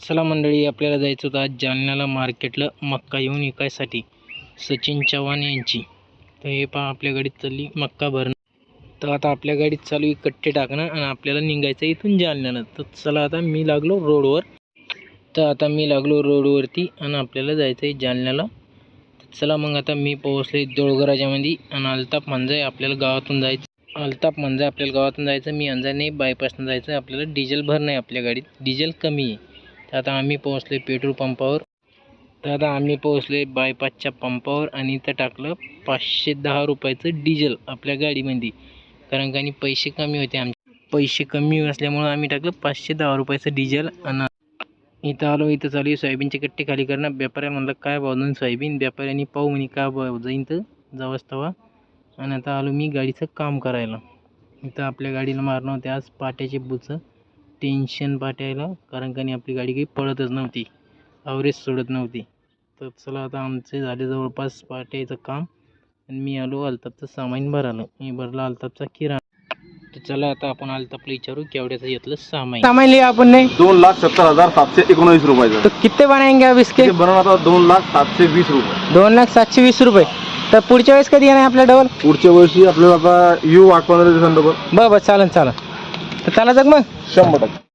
चला मंडळी आपल्याला जायचं होतं आज जालन्याला मार्केटला मक्का येऊन विकायसाठी. सचिन चव्हाण यांची. तर हे पहा आपल्या गाडीत चालली मक्का भरणं. तर आता आपल्या गाडीत चालू आहे कट्टे टाकणं आणि आपल्याला निघायचं इथून जालन्याला. तर चला आता मी लागलो रोडवर. तर आता मी लागलो रोडवरती आणि आपल्याला जायचं आहे जालन्याला. तर चला मग आता मी पोहोचले देऊळगराजामध्ये आणि अल्ताप म्हणजे आपल्याला गावातून जायचं. अल्ताप म्हणजे आपल्याला गावातून जायचं मी अंजाने बायपासनं जायचं आपल्याला डिझेल भरणं आहे आपल्या गाडीत. डिझेल कमी आहे. आता आम्ही पोहोचले पेट्रोल पंपावर. तर आता आम्ही पोहोचले बायपासच्या पंपावर आणि इथं टाकलं पाचशे दहा रुपयाचं डिझेल आपल्या गाडीमध्ये. कारण का आणि पैसे कमी होते आमचे. पैसे कमी असल्यामुळं आम्ही टाकलं पाचशे दहा रुपयाचं डिझेल आणि इथं आलो इथं चालू आहे. सोयाबीनचे कट्टे खाली करणं. व्यापाऱ्या म्हणलं काय भाव जाऊन सोयाबीन? व्यापाऱ्यांनी पाहू म्हणे काय भाव जाईन तर जावाच तवा. आणि आता आलो मी गाडीचं काम करायला. इथं आपल्या गाडीला मारणं होते. आज पाट्याचे बुचं टेन्शन पाट्याला कारण का नाही आपली गाडी काही पळतच नव्हती. अवरेज सोडत नव्हती. तर चला आता आमचे झाले जवळपास पाट्याचं काम. आणि मी आलो अल्तापचं सामान भरायला. मी भरला अल्तापचा किराणा. तर चला आता आपण अल्तापला विचारू केवढ्याचं घेतलं सामान. सामान लिया अपन ने दोन लाख सत्तर हजार सातशे एकोणवीस रुपयाचं तो कितने बनाएंगे अब इसके? बनवून आता दोन लाख सातशे वीस रुपये. दोन लाख सातशे वीस रुपये. तर पुढच्या वेळेस कधी येणार आपल्या डबल? पुढच्या वर्षी आपल्याला आता येऊ आठ पंधरा दिवसांत बरं बरं चालन चालन. तर चला जग मग. शंभर टक्के.